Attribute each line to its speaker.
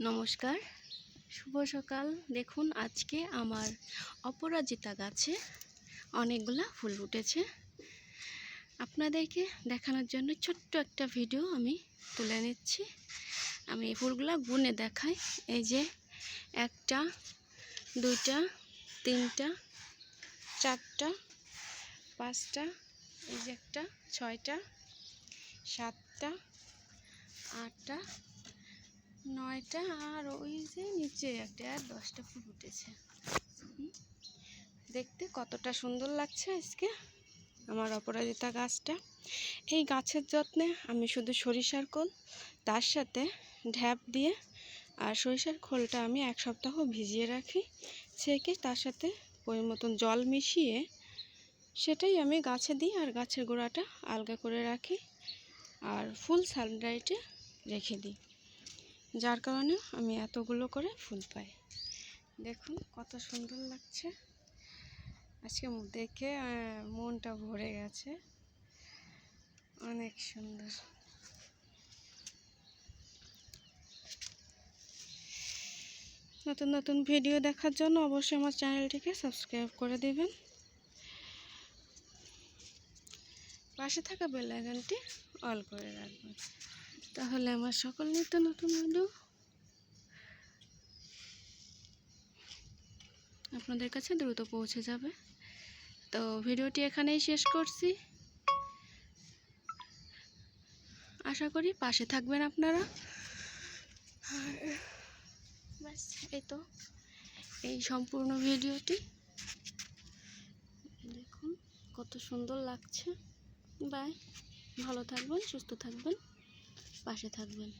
Speaker 1: নমস্কার। শুভ সকাল। দেখুন, আজকে আমার অপরাজিতা গাছে অনেকগুলা ফুল উঠেছে আপনাদেরকে দেখানোর জন্য ছোট্ট একটা ভিডিও আমি তুলে নিচ্ছি। আমি ফুলগুলা গুনে দেখাই। এই যে একটা, দুইটা, তিনটা, চারটা, পাঁচটা, এই যে একটা, ছয়টা, সাতটা, আটটা নয়টা আর ওই যে নিচে একটা আর দশটা ফুল উঠেছে। দেখতে কতটা সুন্দর লাগছে আজকে আমার অপরাজিতা গাছটা। এই গাছের যত্নে আমি শুধু সরিষার খোল, তার সাথে ঢ্যাপ দিয়ে আর সরিষার খোলটা আমি এক সপ্তাহ ভিজিয়ে রাখি, ছেঁকে তার সাথে ওই মতন জল মিশিয়ে সেটাই আমি গাছে দিই আর গাছের গোড়াটা আলগা করে রাখি আর ফুল সানলাইটে রেখে দিই। যার কারণে আমি এতগুলো করে ফুল পাই। দেখুন কত সুন্দর লাগছে। আজকে দেখে মনটা ভরে গেছে। অনেক সুন্দর। নতুন নতুন ভিডিও দেখার জন্য অবশ্যই আমার চ্যানেলটিকে সাবস্ক্রাইব করে দেবেন। পাশে থাকা বেল আইকনটি অল করে রাখবেন। তাহলে আমার সকল নিত্য নতুন ভিডিও আপনাদের কাছে দ্রুত পৌঁছে যাবে। তো ভিডিওটি এখানেই শেষ করছি। আশা করি পাশে থাকবেন আপনারা। আর ব্যাস, এই তো, এই সম্পূর্ণ ভিডিওটি। দেখুন, কত সুন্দর লাগছে। বাই, ভালো থাকবেন, সুস্থ থাকবেন। পাশে থাকবেন।